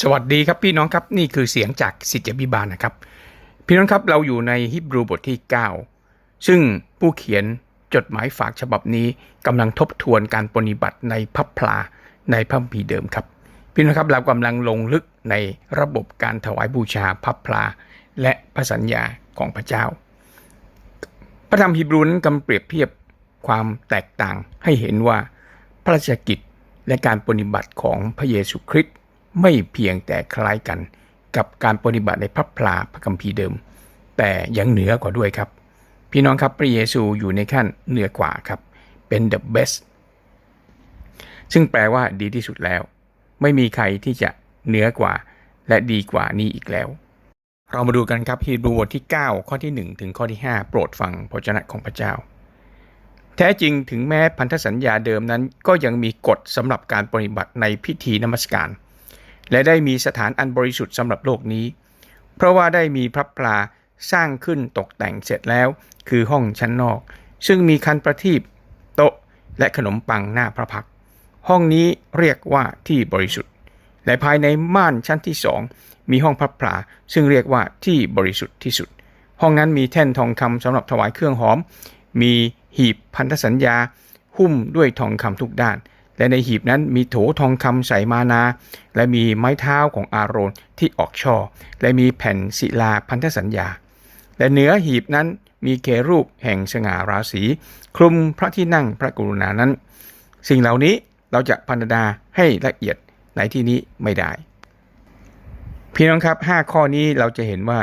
สวัสดีครับพี่น้องครับนี่คือเสียงจากสิทธิบิบาลนะครับ พี่น้องครับเราอยู่ในฮิบรูบทที่ 9 ซึ่งผู้เขียนจดหมายฝากฉบับนี้กำลังทบทวนการปฏิบัติในพับพลาในพระมีเดิมครับ พี่น้องครับเรากำลังลงลึกในระบบการถวายบูชาพับพลาและพระสัญญาของพระเจ้า พระธรรมฮีบรูนั้นกำเปรียบเทียบความแตกต่างให้เห็นว่าพระราชกิจและการปฏิบัติของพระเยซูคริสต์ ไม่เพียงแต่คล้ายกันกับการปฏิบัติในพระพลาพระคัมภีร์เดิม แต่ยังเหนือกว่าด้วยครับ พี่น้องครับพระเยซูอยู่ในขั้นเหนือกว่าครับ เป็น the best ซึ่งแปลว่าดีที่สุดแล้ว ไม่มีใครที่จะเหนือกว่า และดีกว่านี้อีกแล้ว เรามาดูกันครับฮีบรูบทที่ 9 ข้อที่ 1 ถึงข้อที่ 5 โปรดฟังพระเจ้าของพระเจ้า แท้จริงถึงแม้พันธสัญญาเดิมนั้น ก็ยังมีกฎสำหรับการปฏิบัติในพิธีนมัสการ และได้มีสถานอันบริสุทธิ์สำหรับโลกนี้ เพราะว่าได้มีพระปลาสร้างขึ้นตกแต่งเสร็จแล้ว คือห้องชั้นนอก ซึ่งมีคันประทีปโต๊ะ และขนมปังหน้าพระพัก ห้องนี้เรียกว่าที่บริสุทธิ์ และภายในม่านชั้นที่สองมีห้องพระปลาซึ่งเรียกว่าที่บริสุทธิ์ที่สุด ห้องนั้นมีแท่นทองคำสำหรับถวายเครื่องหอม มีหีบพันธสัญญา หุ้มด้วยทองคำทุกด้าน และในหีบนั้นมีโถทองคำใสมานา และมีไม้เท้าของอาโรนที่ออกช่อ และมีแผ่นศิลาพันธสัญญา และเหนือหีบนั้นมีเครูปแห่งสง่าราศีคลุมพระที่นั่งพระกรุณานั้น สิ่งเหล่านี้เราจะพันดาให้ละเอียดในที่นี้ไม่ได้ พี่น้องครับ 5 ข้อนี้เราจะเห็นว่า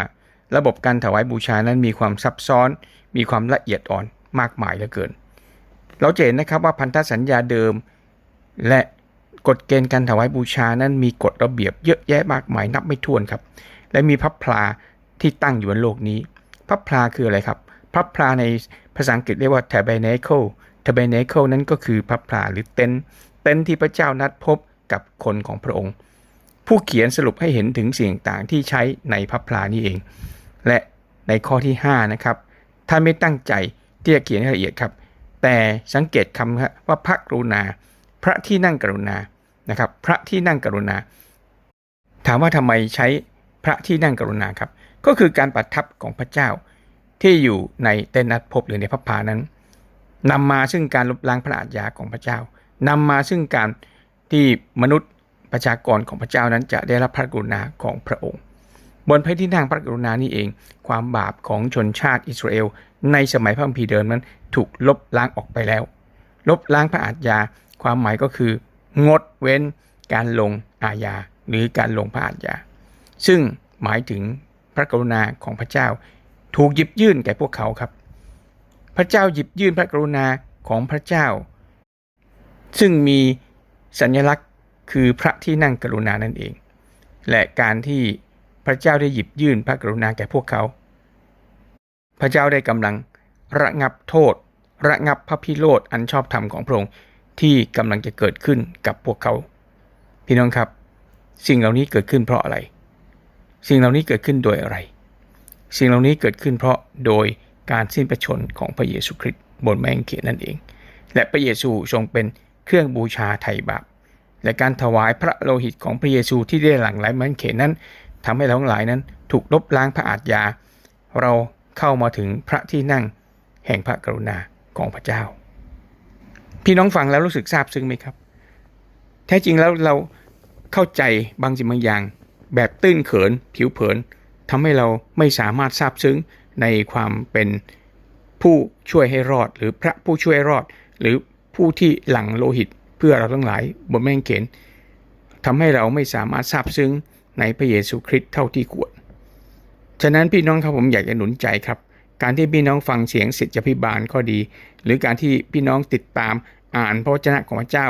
ระบบการถวายบูชานั้นมีความซับซ้อน มีความละเอียดอ่อนมากมายเหลือเกิน เราจะเห็นนะครับว่าพันธสัญญาเดิม และกฎเกณฑ์การถวายบูชานั้นมีกฎระเบียบเยอะแยะมากมายนับไม่ถ้วนครับ และมีพระพลาที่ตั้งอยู่บนโลกนี้ พระพลาคืออะไรครับ พระพลาในภาษาอังกฤษเรียกว่า tabernacle tabernacle นั้นก็คือพระพลาหรือเต็นท์เต็นท์ที่พระเจ้านัดพบกับคนของพระองค์ ผู้เขียนสรุปให้เห็นถึงสิ่งต่างที่ใช้ในพระพลานี่เอง และในข้อที่ 5 นะครับท่านไม่ตั้งใจที่จะเขียนให้ละเอียดครับ แต่สังเกตคำครับว่าพระกรุณา พระที่นั่งกรุณานะครับ พระที่นั่งกรุณา ถามว่าทำไมใช้พระที่นั่งกรุณาครับ ก็คือการประทับของพระเจ้าที่อยู่ในเต็นท์นัดพบหรือในพระพานั้นนำมาซึ่งการลบล้างพระอาญาของพระเจ้านำมาซึ่งการที่มนุษย์ประชากรของพระเจ้านั้นจะได้รับพระกรุณาของพระองค์ บนพระที่นั่งพระกรุณานี่เอง ความบาปของชนชาติอิสราเอลในสมัยพระคัมภีร์เดิมนั้นถูกลบล้างออกไปแล้ว ลบล้างพระอาญา ความหมายก็คือ งดเว้นการลงอาญาหรือการลงพระอาญาซึ่งหมายถึงพระกรุณาของพระเจ้า ถูกหยิบยื่นแก่พวกเขาครับ พระเจ้าหยิบยื่นพระกรุณาของพระเจ้า ซึ่งมีสัญลักษณ์คือพระที่นั่งกรุณานั่นเอง และการที่พระเจ้าได้หยิบยื่นพระกรุณาแก่พวกเขา พระเจ้าได้กำลังระงับโทษ ระงับพระพิโรธอันชอบธรรมของพระองค์ ที่กำลังจะเกิดขึ้นกับพวกเขา พี่น้องครับ สิ่งเหล่านี้เกิดขึ้นเพราะอะไร สิ่งเหล่านี้เกิดขึ้นโดยอะไร สิ่งเหล่านี้เกิดขึ้นเพราะโดยการสิ้นพระชนของพระเยซูคริสต์บนแมงเขนนั่นเอง และพระเยซูทรงเป็นเครื่องบูชาไถ่บาปและการถวายพระโลหิตของพระเยซูที่ได้หลั่งไหลแมงเขนนั้นทำให้เราทั้งหลายนั้น ถูกลบล้างพระอาทยา เราเข้ามาถึงพระที่นั่งแห่งพระกรุณาของพระเจ้า พี่น้องฟังแล้วรู้สึกซาบซึ้งไหมครับ แท้จริงแล้วเราเข้าใจบางสิ่งบางอย่าง แบบตื้นเขินผิวเผินทำให้เราไม่สามารถซาบซึ้งในความเป็นผู้ช่วยให้รอด หรือพระผู้ช่วยให้รอด หรือผู้ที่หลั่งโลหิตเพื่อเราทั้งหลายบนแม่งเขนทำให้เราไม่สามารถซาบซึ้งในพระเยซูคริสต์เท่าที่ควร ฉะนั้นพี่น้องครับผมอยากจะหนุนใจครับ การที่พี่น้องฟังเสียงสิทธิพิบาลก็ดี หรือการที่พี่น้องติดตามอ่านพระวจนะของพระเจ้า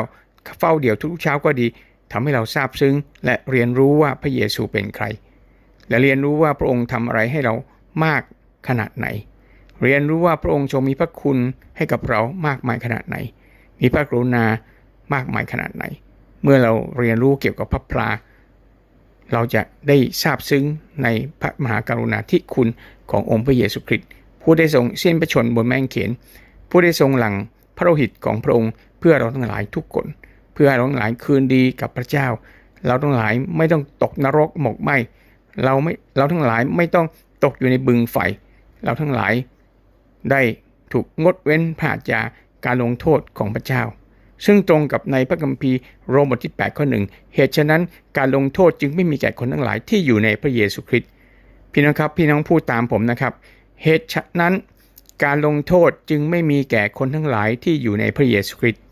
เฝ้าเดี่ยวทุกเช้าก็ดีทำให้เราทราบซึ้ง และเรียนรู้ว่าพระเยซูเป็นใคร และเรียนรู้ว่าพระองค์ทำอะไรให้เรามากขนาดไหน เรียนรู้ว่าพระองค์ทรงมีพระคุณให้กับเรามากมายขนาดไหน มีพระกรุณามากมายขนาดไหน เมื่อเราเรียนรู้เกี่ยวกับพระพลาเราจะได้ทราบซึ้งในพระมหากรุณาธิคุณขององค์พระเยซูคริสต์ ผู้ได้ทรงเส้นพระชนบนแมงเขน ผู้ได้ทรงหลังพระโลหิตของพระองค์เพื่อเราทั้งหลายทุกคน เพื่อเราทั้งหลายคืนดีกับพระเจ้า เราทั้งหลายไม่ต้องตกนรกหมกไหมเราไม่เราทั้งหลายไม่ต้องตกอยู่ในบึงไฟ เราทั้งหลายได้ถูกงดเว้นผ่าจาการลงโทษของพระเจ้า ซึ่งตรงกับในพระคัมภีร์โรมบทที่8ข้อหนึ่งเหตุฉะนั้นการลงโทษจึงไม่มีแก่คนทั้งหลายที่อยู่ในพระเยซูคริสต์พี่น้องครับพี่น้องพูดตามผมนะครับ เหตุฉะนั้นการลงโทษจึงไม่มีแก่คนทั้งหลายที่อยู่ในพระเยซูคริสต์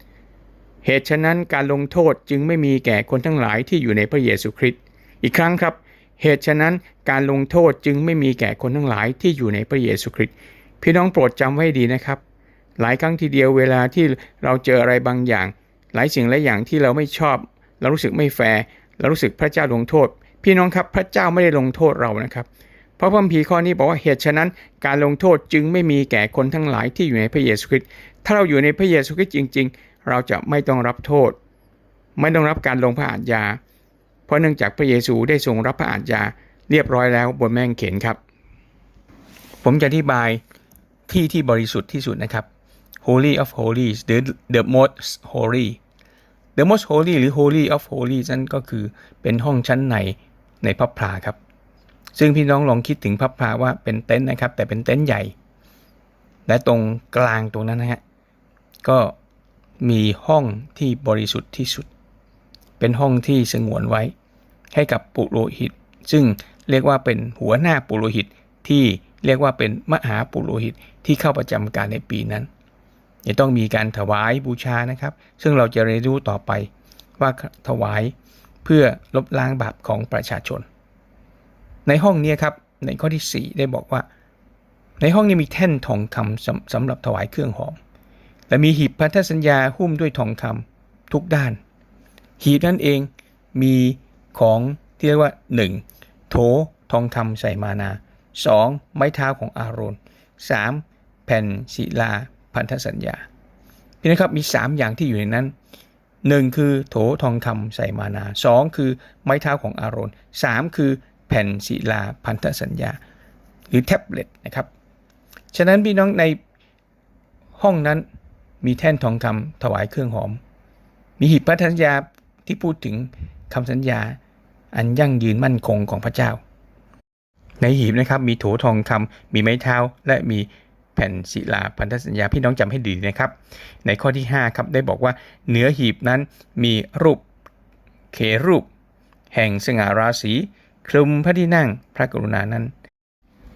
เหตุฉะนั้นการลงโทษจึงไม่มีแก่คนทั้งหลายที่อยู่ในพระเยซูคริสต์อีกครั้งครับ เหตุฉะนั้นการลงโทษจึงไม่มีแก่คนทั้งหลายที่อยู่ในพระเยซูคริสต์พี่น้องโปรดจำไว้ดีนะครับ หลายครั้งทีเดียวเวลาที่เราเจออะไรบางอย่าง หลายสิ่งหลายอย่างที่เราไม่ชอบ เรารู้สึกไม่แฟร์เรารู้สึกพระเจ้าลงโทษ พี่น้องครับพระเจ้าไม่ได้ลงโทษเรานะครับ พราะพระคัมภีร์ข้อนี้บอกว่าเหตุฉะนั้นการลงโทษจึงไม่มีแก่คนทั้งหลายที่อยู่ในพระเยซูคริสต์ถ้าเราอยู่ในพระเยซูคริสต์จริง ๆ เราจะไม่ต้องรับโทษ ไม่ต้องรับการลงพระอาญาเพราะเนื่องจากพระเยซูได้ทรงรับพระอาญาเรียบร้อยแล้วบนแม่งเขนครับ ผมจะอธิบายที่ที่บริสุทธิ์ที่สุดนะครับ Holy of Holies the the most holy the most holy หรือ Holy of Holies นั่นก็คือเป็นห้องชั้นในในพระพลาครับ ซึ่งพี่น้องลองคิดถึงพระพาว่าเป็นเต็นท์นะครับ แต่เป็นเต็นท์ใหญ่ และตรงกลางตรงนั้นนะฮะก็มีห้องที่บริสุทธิ์ที่สุด เป็นห้องที่สงวนไว้ ให้กับปุโรหิต ซึ่งเรียกว่าเป็นหัวหน้าปุโรหิตที่เรียกว่าเป็นมหาปุโรหิตที่เข้าประจำการในปีนั้นจะต้องมีการถวายบูชานะครับ ซึ่งเราจะเรียนรู้ต่อไปว่าถวายเพื่อลบล้างบาปของประชาชน ในห้องนี้ครับในข้อที่ 4 ได้บอกว่า ในห้องนี้มีแท่นทองคำสำสำหรับถวายเครื่องหอม และมีหีบพันธสัญญาหุ้มด้วยทองคำทุกด้าน หีบนั่นเองมีของที่เรียกว่า 1. โถทองคำใส่มานา 2. ไม้เท้าของอาโรน 3. แผ่นศิลาพันธสัญญาพี่นะครับมี 3 อย่างที่อยู่ในนั้น 1 คือโถทองคำใส่มานา 2 คือไม้เท้าของอาโรน 3 คือ แผ่นศิลาพันธสัญญา หรือแท็บเล็ตนะครับ ฉะนั้นพี่น้องในห้องนั้นมีแท่นทองคำถวายเครื่องหอม มีหีบพันธสัญญาที่พูดถึงคำสัญญา อันยั่งยืนมั่นคงของพระเจ้า ในหีบนะครับมีโถทองคำมีไม้เท้าและมีแผ่นศิลาพันธสัญญาพี่น้องจำให้ดีนะครับ ในข้อที่5ครับได้บอกว่าเหนือหีบนั้นมีรูปเครูป แห่งสง่าราศี คลุมพระที่นั่งพระกรุณานั้น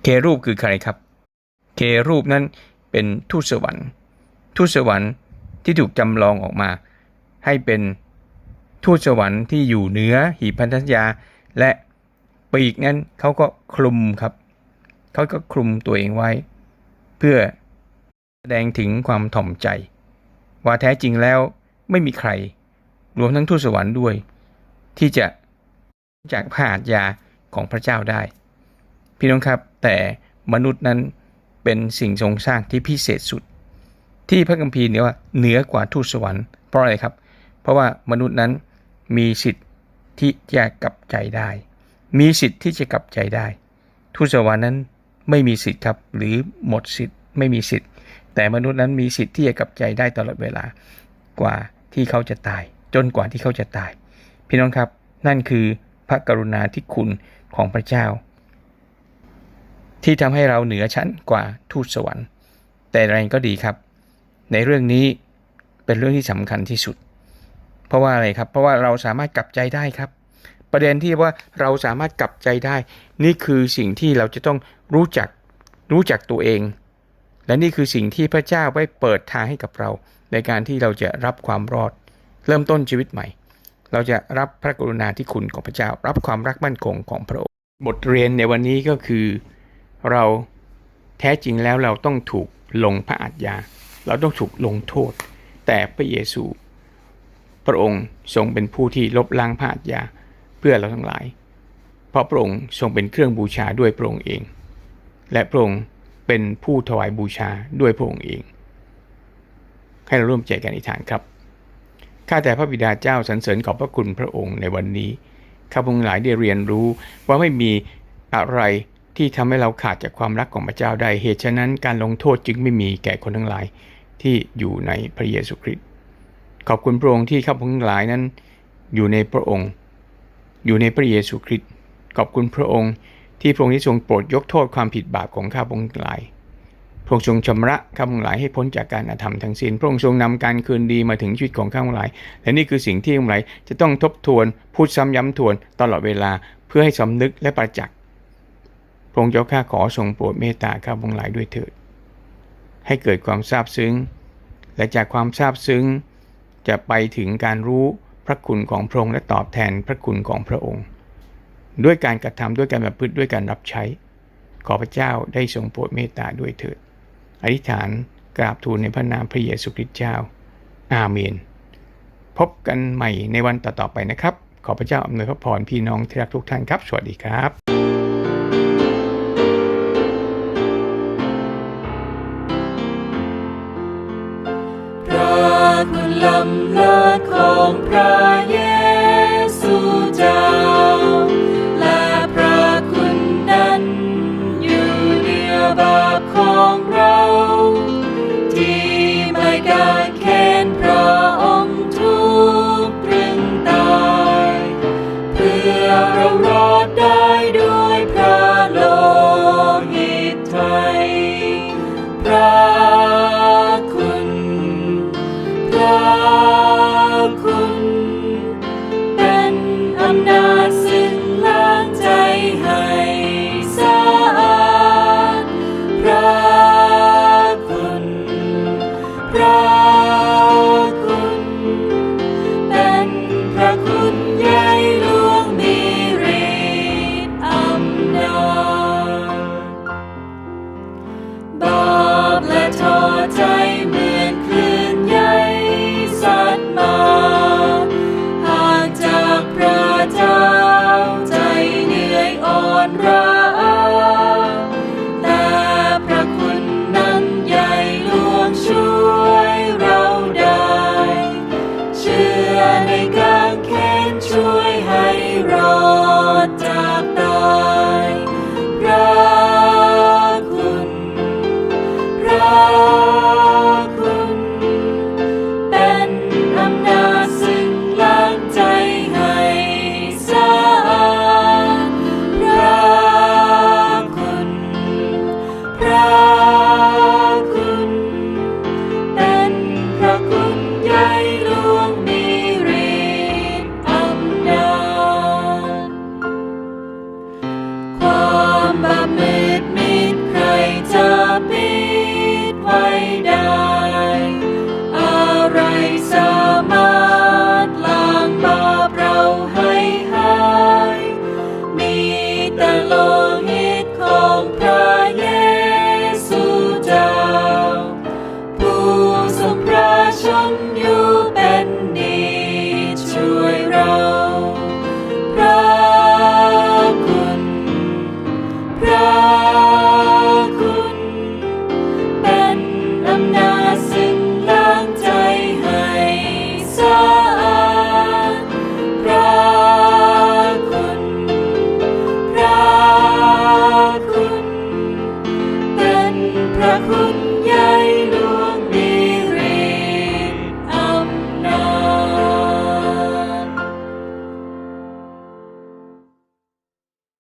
เครูปคือใครครับ เครูปนั้นเป็นทูตสวรรค์ทูตสวรรค์ที่ถูกจำลองออกมา ให้เป็นทูตสวรรค์ที่อยู่เหนือหีพันธสัญญาและปีกนั้นเขาก็คลุมครับเขาก็คลุมตัวเองไว้ เพื่อแสดงถึงความถ่อมใจ ว่าแท้จริงแล้วไม่มีใคร รวมทั้งทูตสวรรค์ด้วย ที่จะ จากพระอาญญาของพระเจ้าได้ พี่น้องครับแต่มนุษย์นั้นเป็นสิ่งทรงสร้างที่พิเศษสุด ที่พระคัมภีร์เนี่ยว่าเหนือกว่าทูตสวรรค์เพราะอะไรครับ เพราะว่ามนุษย์นั้นมีสิทธิ์ที่จะกลับใจได้ มีสิทธิ์ที่จะกลับใจได้ ทูตสวรรค์นั้นไม่มีสิทธิ์ครับ หรือหมดสิทธิ์ไม่มีสิทธิ์ แต่มนุษย์นั้นมีสิทธิ์ที่จะกลับใจได้ตลอดเวลากว่าที่เขาจะตาย จนกว่าที่เขาจะตาย พี่น้องครับนั่นคือ พระกรุณาธิคุณของพระเจ้า ที่ทำให้เราเหนือชั้นกว่าทูตสวรรค์ แต่อะไรก็ดีครับ ในเรื่องนี้เป็นเรื่องที่สำคัญที่สุด เพราะว่าอะไรครับ เพราะว่าเราสามารถกลับใจได้ครับ ประเด็นที่ว่าเราสามารถกลับใจได้ นี่คือสิ่งที่เราจะต้องรู้จักรู้จักตัวเอง และนี่คือสิ่งที่พระเจ้าไว้เปิดทางให้กับเรา ในการที่เราจะรับความรอด เริ่มต้นชีวิตใหม่ เราจะรับพระกรุณาธิคุณของพระเจ้า รับความรักมั่นคงของพระองค์ บทเรียนในวันนี้ก็คือ เราแท้จริงแล้วเราต้องถูกลงพระอาญาเราต้องถูกลงโทษ แต่พระเยซู พระองค์ทรงเป็นผู้ที่ลบล้างพระอาญาเพื่อเราทั้งหลาย เพราะพระองค์ทรงเป็นเครื่องบูชาด้วยพระองค์เอง และพระองค์เป็นผู้ถวายบูชาด้วยพระองค์เอง ให้เราร่วมใจกันอธิษฐานครับ ข้าแต่พระบิดาเจ้าสรรเสริญขอบพระคุณพระองค์ในวันนี้ข้าพงหลายได้เรียนรู้ว่าไม่มีอะไรที่ทำให้เราขาดจากความรักของพระเจ้าได้เหตุฉะนั้นการลงโทษจึงไม่มีแก่คนทั้งหลายที่อยู่ในพระเยซูคริสต์ขอบคุณพระองค์ที่ข้าพงหลายนั้น อยู่ในพระองค์ อยู่ในพระเยซูคริสต์ขอบคุณพระองค์ที่พระองค์ได้ทรงโปรดยกโทษความผิดบาปของข้าพงหลาย พระองค์ทรงชำระข้าพงหลายให้พ้นจากการอาธรรมทั้งสิ้น พระองค์ทรงนำการคืนดีมาถึงชีวิตของข้าพงหลาย และนี่คือสิ่งที่ข้าพงหลายจะต้องทบทวน พูดซ้ำย้ำทวนตลอดเวลาเพื่อให้สำนึกและประจักษ์พระองค์เจ้าข้าขอทรงโปรดเมตตาข้าพงหลายด้วยเถิด ให้เกิดความซาบซึ้ง และจากความซาบซึ้ง จะไปถึงการรู้พระคุณของพระองค์และตอบแทนพระคุณของพระองค์ ด้วยการกระทำด้วยการประพฤติด้วยการรับใช้ ขอพระเจ้าได้ทรงโปรดเมตตาด้วยเถิด อธิษฐานกราบทูลในพระนามพระเยซูคริสต์เจ้า อาเมน พบกันใหม่ในวันต่อๆไปนะครับ ขอพระเจ้าอำนวยพระพรพี่น้องที่รักทุกท่านครับ สวัสดีครับพระคุณล้ำเลิศของพระเย พ